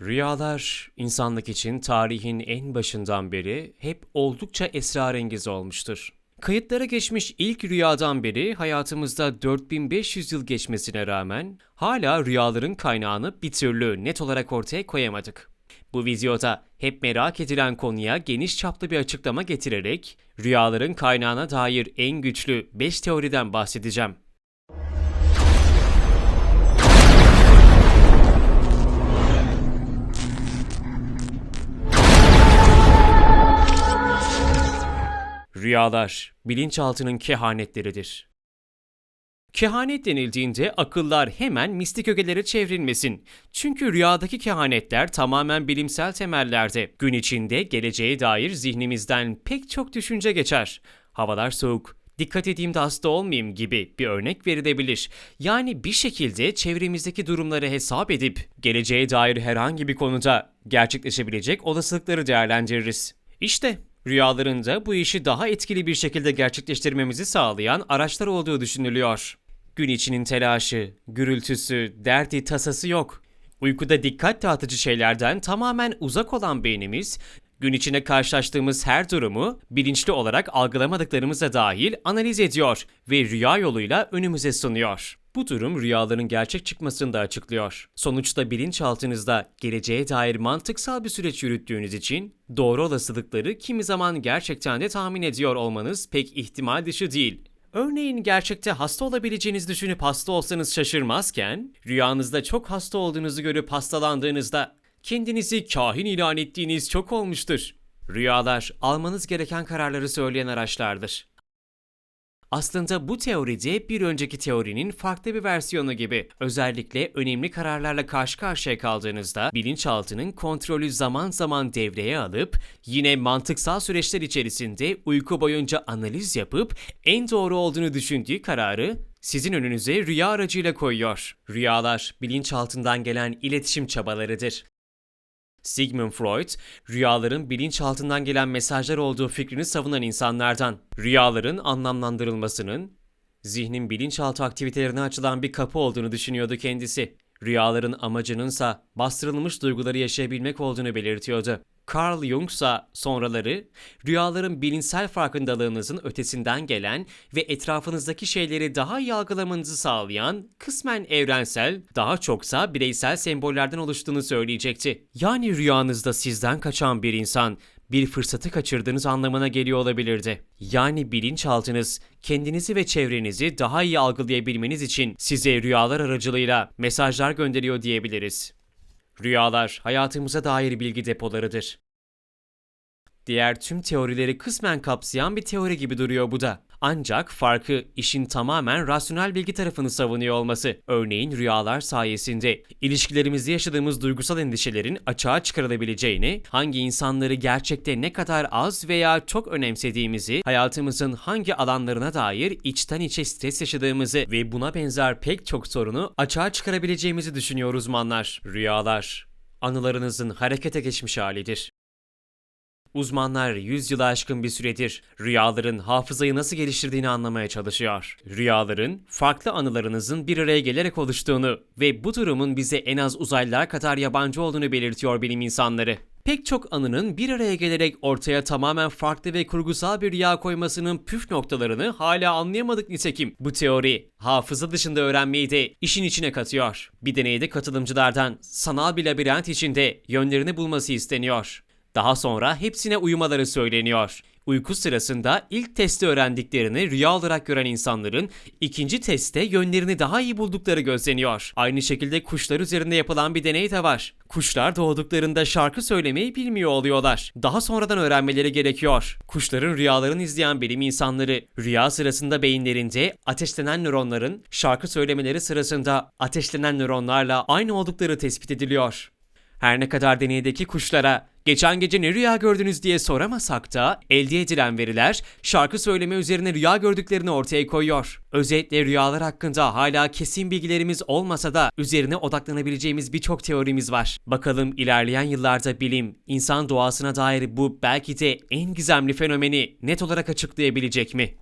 Rüyalar insanlık için tarihin en başından beri hep oldukça esrarengiz olmuştur. Kayıtlara geçmiş ilk rüyadan beri hayatımızda 4500 yıl geçmesine rağmen hala rüyaların kaynağını bir türlü net olarak ortaya koyamadık. Bu videoda hep merak edilen konuya geniş çaplı bir açıklama getirerek rüyaların kaynağına dair en güçlü 5 teoriden bahsedeceğim. Rüyalar, bilinçaltının kehanetleridir. Kehanet denildiğinde akıllar hemen mistik ögelere çevrilmesin. Çünkü rüyadaki kehanetler tamamen bilimsel temellerde. Gün içinde geleceğe dair zihnimizden pek çok düşünce geçer. Havalar soğuk, dikkat edeyim de hasta olmayayım gibi bir örnek verilebilir. Yani bir şekilde çevremizdeki durumları hesap edip geleceğe dair herhangi bir konuda gerçekleşebilecek olasılıkları değerlendiririz. İşte rüyalarında bu işi daha etkili bir şekilde gerçekleştirmemizi sağlayan araçlar olduğu düşünülüyor. Gün içinin telaşı, gürültüsü, derdi, tasası yok. Uykuda dikkat dağıtıcı şeylerden tamamen uzak olan beynimiz, gün içinde karşılaştığımız her durumu bilinçli olarak algılamadıklarımıza dahil analiz ediyor ve rüya yoluyla önümüze sunuyor. Bu durum rüyaların gerçek çıkmasını da açıklıyor. Sonuçta bilinçaltınızda geleceğe dair mantıksal bir süreç yürüttüğünüz için doğru olasılıkları kimi zaman gerçekten de tahmin ediyor olmanız pek ihtimal dışı değil. Örneğin gerçekte hasta olabileceğinizi düşünüp hasta olsanız şaşırmazken, rüyanızda çok hasta olduğunuzu görüp hastalandığınızda kendinizi kahin ilan ettiğiniz çok olmuştur. Rüyalar almanız gereken kararları söyleyen araçlardır. Aslında bu teoride bir önceki teorinin farklı bir versiyonu gibi. Özellikle önemli kararlarla karşı karşıya kaldığınızda bilinçaltının kontrolü zaman zaman devreye alıp yine mantıksal süreçler içerisinde uyku boyunca analiz yapıp en doğru olduğunu düşündüğü kararı sizin önünüze rüya aracıyla koyuyor. Rüyalar bilinçaltından gelen iletişim çabalarıdır. Sigmund Freud, rüyaların bilinçaltından gelen mesajlar olduğu fikrini savunan insanlardan. Rüyaların anlamlandırılmasının zihnin bilinçaltı aktivitelerine açılan bir kapı olduğunu düşünüyordu kendisi. Rüyaların amacınınsa bastırılmış duyguları yaşayabilmek olduğunu belirtiyordu. Carl Jung ise sonraları rüyaların bilinçsel farkındalığınızın ötesinden gelen ve etrafınızdaki şeyleri daha iyi algılamanızı sağlayan kısmen evrensel, daha çoksa bireysel sembollerden oluştuğunu söyleyecekti. Yani rüyanızda sizden kaçan bir insan bir fırsatı kaçırdığınız anlamına geliyor olabilirdi. Yani bilinçaltınız kendinizi ve çevrenizi daha iyi algılayabilmeniz için size rüyalar aracılığıyla mesajlar gönderiyor diyebiliriz. Rüyalar hayatımıza dair bilgi depolarıdır. Diğer tüm teorileri kısmen kapsayan bir teori gibi duruyor bu da. Ancak farkı işin tamamen rasyonel bilgi tarafını savunuyor olması. Örneğin rüyalar sayesinde ilişkilerimizde yaşadığımız duygusal endişelerin açığa çıkarılabileceğini, hangi insanları gerçekte ne kadar az veya çok önemsediğimizi, hayatımızın hangi alanlarına dair içten içe stres yaşadığımızı ve buna benzer pek çok sorunu açığa çıkarabileceğimizi düşünüyor uzmanlar. Rüyalar, anılarınızın harekete geçmiş halidir. Uzmanlar 100 yılı aşkın bir süredir rüyaların hafızayı nasıl geliştirdiğini anlamaya çalışıyor. Rüyaların farklı anılarınızın bir araya gelerek oluştuğunu ve bu durumun bize en az uzaylılar kadar yabancı olduğunu belirtiyor bilim insanları. Pek çok anının bir araya gelerek ortaya tamamen farklı ve kurgusal bir rüya koymasının püf noktalarını hala anlayamadık nitekim. Bu teori hafıza dışında öğrenmeyi de işin içine katıyor. Bir deneyde katılımcılardan sanal bir labirent içinde yönlerini bulması isteniyor. Daha sonra hepsine uyumaları söyleniyor. Uyku sırasında ilk testi öğrendiklerini rüya olarak gören insanların ikinci testte yönlerini daha iyi buldukları gözleniyor. Aynı şekilde kuşlar üzerinde yapılan bir deney de var. Kuşlar doğduklarında şarkı söylemeyi bilmiyor oluyorlar. Daha sonradan öğrenmeleri gerekiyor. Kuşların rüyalarını izleyen bilim insanları rüya sırasında beyinlerinde ateşlenen nöronların şarkı söylemeleri sırasında ateşlenen nöronlarla aynı oldukları tespit ediliyor. Her ne kadar deneydeki kuşlara geçen gece ne rüya gördünüz diye soramasak da elde edilen veriler şarkı söyleme üzerine rüya gördüklerini ortaya koyuyor. Özetle rüyalar hakkında hala kesin bilgilerimiz olmasa da üzerine odaklanabileceğimiz birçok teorimiz var. Bakalım ilerleyen yıllarda bilim insan doğasına dair bu belki de en gizemli fenomeni net olarak açıklayabilecek mi?